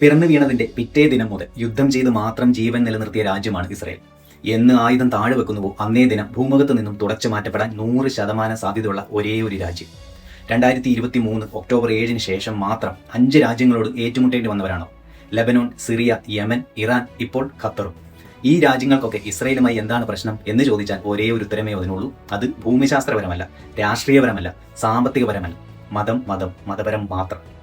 പിറന്നു വീണതിന്റെ പിറ്റേ ദിനം മുതൽ യുദ്ധം ചെയ്ത് മാത്രം ജീവൻ നിലനിർത്തിയ രാജ്യമാണ് ഇസ്രയേൽ. എന്ന് ആയുധം താഴെ വെക്കുന്നുവോ അന്നേ ദിനം ഭൂമുഖത്ത് നിന്നും തുടച്ചു മാറ്റപ്പെടാൻ നൂറ് ശതമാനം സാധ്യതയുള്ള ഒരേ ഒരു രാജ്യം. രണ്ടായിരത്തി ഇരുപത്തി മൂന്ന് ഒക്ടോബർ ഏഴിന് ശേഷം മാത്രം അഞ്ച് രാജ്യങ്ങളോട് ഏറ്റുമുട്ടേണ്ടി വന്നവരാണോ? ലബനോൺ സിറിയ യമൻ ഇറാൻ ഇപ്പോൾ ഖത്തറും. ഈ രാജ്യങ്ങൾക്കൊക്കെ ഇസ്രയേലുമായി എന്താണ് പ്രശ്നം എന്ന് ചോദിച്ചാൽ ഒരേ ഒരു ഉത്തരമേ അതിനുള്ളൂ. അത് ഭൂമിശാസ്ത്രപരമല്ല രാഷ്ട്രീയപരമല്ല സാമ്പത്തികപരമല്ല. മതം മതം മതപരം മാത്രം.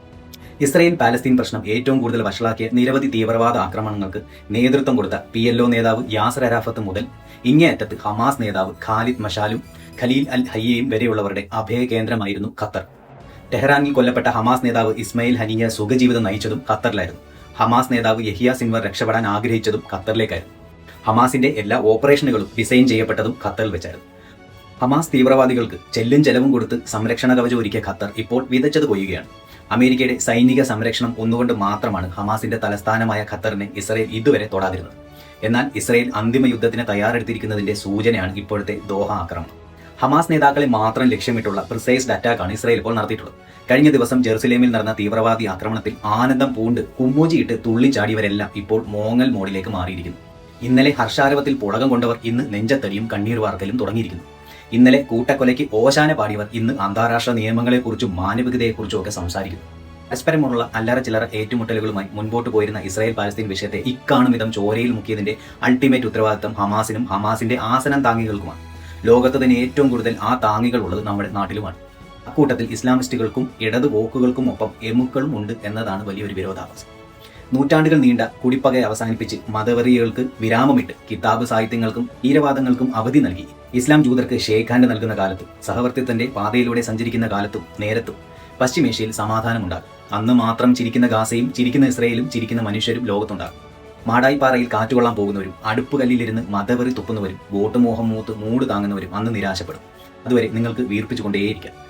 ഇസ്രയേൽ പാലസ്തീൻ പ്രശ്നം ഏറ്റവും കൂടുതൽ വഷളാക്കിയ നിരവധി തീവ്രവാദ ആക്രമണങ്ങൾക്ക് നേതൃത്വം കൊടുത്ത പി എൽ നേതാവ് യാസർ അരാഫത്ത് മുതൽ ഇങ്ങേയറ്റത്ത് ഹമാസ് നേതാവ് ഖാലിദ് മഷാലും ഖലീൽ അൽ ഹയ്യയും വരെയുള്ളവരുടെ അഭയ കേന്ദ്രമായിരുന്നു ഖത്തർ. ടെഹ്റാനിൽ കൊല്ലപ്പെട്ട ഹമാസ് നേതാവ് ഇസ്മയിൽ ഹനിയ സുഖജീവിതം നയിച്ചതും ഖത്തറിലായിരുന്നു. ഹമാസ് നേതാവ് യഹിയ സിൻവർ രക്ഷപ്പെടാൻ ആഗ്രഹിച്ചതും ഖത്തറിലേക്കായിരുന്നു. ഹമാസിന്റെ എല്ലാ ഓപ്പറേഷനുകളും ഡിസൈൻ ചെയ്യപ്പെട്ടതും ഖത്തറിൽ വെച്ചായിരുന്നു. ഹമാസ് തീവ്രവാദികൾക്ക് ചെല്ലും ചെലവും കൊടുത്ത് സംരക്ഷണ കവചം ഒരുക്കിയ ഖത്തർ ഇപ്പോൾ വിതച്ചത് കൊയ്യുകയാണ്. അമേരിക്കയുടെ സൈനിക സംരക്ഷണം ഒന്നുകൊണ്ട് മാത്രമാണ് ഹമാസിന്റെ തലസ്ഥാനമായ ഖത്തറിനെ ഇസ്രയേൽ ഇതുവരെ തൊടാതിരുന്നത്. എന്നാൽ ഇസ്രയേൽ അന്തിമ യുദ്ധത്തിന് തയ്യാറെടുത്തിരിക്കുന്നതിന്റെ സൂചനയാണ് ഇപ്പോഴത്തെ ദോഹ ആക്രമണം. ഹമാസ് നേതാക്കളെ മാത്രം ലക്ഷ്യമിട്ടുള്ള പ്രിസൈസ്ഡ് അറ്റാക്കാണ് ഇസ്രയേൽ ഇപ്പോൾ നടത്തിയിട്ടുള്ളത്. കഴിഞ്ഞ ദിവസം ജെറുസലേമിൽ നടന്ന തീവ്രവാദി ആക്രമണത്തിൽ ആനന്ദം പൂണ്ട് കുമ്മൂജിയിട്ട് തുള്ളിച്ചാടിയവരെല്ലാം ഇപ്പോൾ മോങ്ങൽ മോഡിലേക്ക് മാറിയിരിക്കുന്നു. ഇന്നലെ ഹർഷാരവത്തിൽ പുളകം കൊണ്ടവർ ഇന്ന് നെഞ്ചത്തടിയും കണ്ണീർ വാർക്കലും തുടങ്ങിയിരിക്കുന്നു. ഇന്നലെ കൂട്ടക്കൊലയ്ക്ക് ഓശാന പാടിയവർ ഇന്ന് അന്താരാഷ്ട്ര നിയമങ്ങളെക്കുറിച്ചും മാനവികതയെക്കുറിച്ചും ഒക്കെ സംസാരിക്കുന്നു. പരസ്പരമുള്ള അല്ലറ ചില്ലറ ഏറ്റുമുട്ടലുകളുമായി മുൻപോട്ട് പോയിരുന്ന ഇസ്രായേൽ പാലസ്തീൻ വിഷയത്തെ ഇക്കാണും വിധം ചോരയിൽ മുക്കിയതിന്റെ അൾട്ടിമേറ്റ് ഉത്തരവാദിത്തം ഹമാസിനും ഹമാസിന്റെ ആസനം താങ്ങികൾക്കുമാണ്. ലോകത്ത് തന്നെ ഏറ്റവും കൂടുതൽ ആ താങ്ങികൾ ഉള്ളത് നമ്മുടെ നാട്ടിലുമാണ്. അക്കൂട്ടത്തിൽ ഇസ്ലാമിസ്റ്റുകൾക്കും ഇടതു വോക്കുകൾക്കും ഒപ്പം എമുക്കളും ഉണ്ട് എന്നതാണ് വലിയൊരു വിരോധാഭാസം. നൂറ്റാണ്ടുകൾ നീണ്ട കുടിപ്പകയെ അവസാനിപ്പിച്ച് മതവെറിയകൾക്ക് വിരാമമിട്ട് കിതാബ് സാഹിത്യങ്ങൾക്കും ഈരവാദങ്ങൾക്കും അവധി നൽകി. ഇസ്ലാം ജൂതർക്ക് ഷേഖാന്റെ നൽകുന്ന കാലത്തും സഹവർത്തിത്വത്തിന്റെ പാതയിലൂടെ സഞ്ചരിക്കുന്ന കാലത്തും നേരത്തും പശ്ചിമേഷ്യയിൽ സമാധാനമുണ്ടാകും. അന്ന് മാത്രം ചിരിക്കുന്ന ഗാസയും ചിരിക്കുന്ന ഇസ്രയേലും ചിരിക്കുന്ന മനുഷ്യരും ലോകത്തുണ്ടാകും. മാടായിപ്പാറയിൽ കാറ്റുകൊള്ളാൻ പോകുന്നവരും അടുപ്പ് കല്ലിലിരുന്ന് മതവെറി തുപ്പുന്നവരും വോട്ട് മോഹം മൂത്ത് മൂട് താങ്ങുന്നവരും അന്ന് നിരാശപ്പെടും. അതുവരെ നിങ്ങൾക്ക് വീർപ്പിച്ചുകൊണ്ടേയിരിക്കാം.